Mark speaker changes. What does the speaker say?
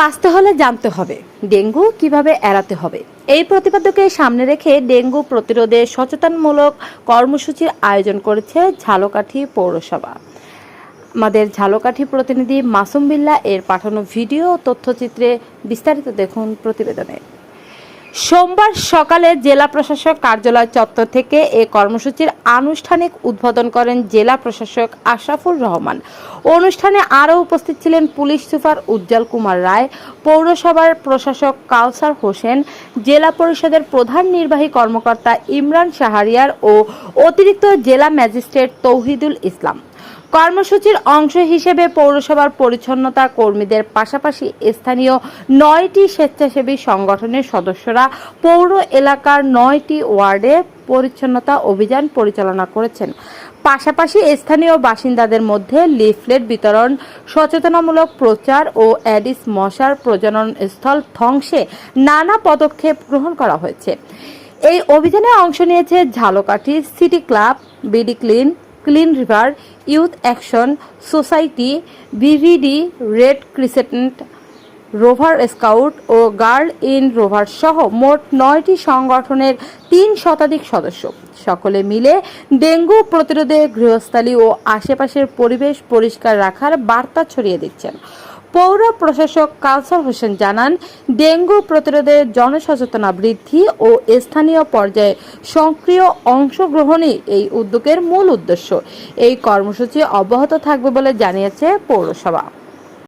Speaker 1: বাঁচতে হলে জানতে হবে। ডেঙ্গু কীভাবে এড়াতে হবে? এই প্রতিপাদ্যকে সামনে রেখে ডেঙ্গু প্রতিরোধে সচেতনমূলক কর্মসূচির আয়োজন করেছে ঝালকাঠি পৌরসভা। আমাদের ঝালকাঠি প্রতিনিধি মাসুম বিল্লা এর পাঠানো ভিডিও তথ্যচিত্রে বিস্তারিত দেখুন প্রতিবেদনে। সোমবার সকালে জেলা প্রশাসক কার্যালয় চত্বর থেকে এ কর্মসূচির আনুষ্ঠানিক উদ্বোধন করেন জেলা প্রশাসক আশরাফুর রহমান। অনুষ্ঠানে আরও উপস্থিত ছিলেন পুলিশ সুপার উজ্জ্বল কুমার রায়, পৌরসভার প্রশাসক কাউসার হোসেন, জেলা পরিষদের প্রধান নির্বাহী কর্মকর্তা ইমরান শাহরিয়ার ও অতিরিক্ত জেলা ম্যাজিস্ট্রেট তৌহিদুল ইসলাম। কর্মসূচির অংশ হিসেবে পৌরসভার পরিচ্ছন্নতা কর্মীদের পাশাপাশি স্থানীয় নয়টি স্বেচ্ছাসেবী সংগঠনের সদস্যরা পৌর এলাকার নয়টি ওয়ার্ডে পরিচ্ছন্নতা অভিযান পরিচালনা করেছেন। পাশাপাশি স্থানীয় বাসিন্দাদের মধ্যে লিফলেট বিতরণ, সচেতনামূলক প্রচার ও অ্যাডিস মশার প্রজনন স্থল ধ্বংসে নানা পদক্ষেপ গ্রহণ করা হয়েছে। এই অভিযানে অংশ নিয়েছে Jhalokathi city club, BD clean clean river youth action society BVD red crescent rover scout O girl in rover সহ মোট নয়টি সংগঠনের তিন শতাধিক সদস্য। সকলে মিলে ডেঙ্গু প্রতিরোধে গৃহস্থালী ও আশেপাশের পরিবেশ পরিষ্কার রাখার বার্তা ছড়িয়ে দিচ্ছেন। পৌর প্রশাসক কাউসার হোসেন জানান, ডেঙ্গু প্রতিরোধে জনসচেতনা বৃদ্ধি ও স্থানীয় পর্যায়ে সক্রিয় অংশগ্রহণই এই উদ্যোগের মূল উদ্দেশ্য। এই কর্মসূচি অব্যাহত থাকবে বলে জানিয়েছে পৌরসভা।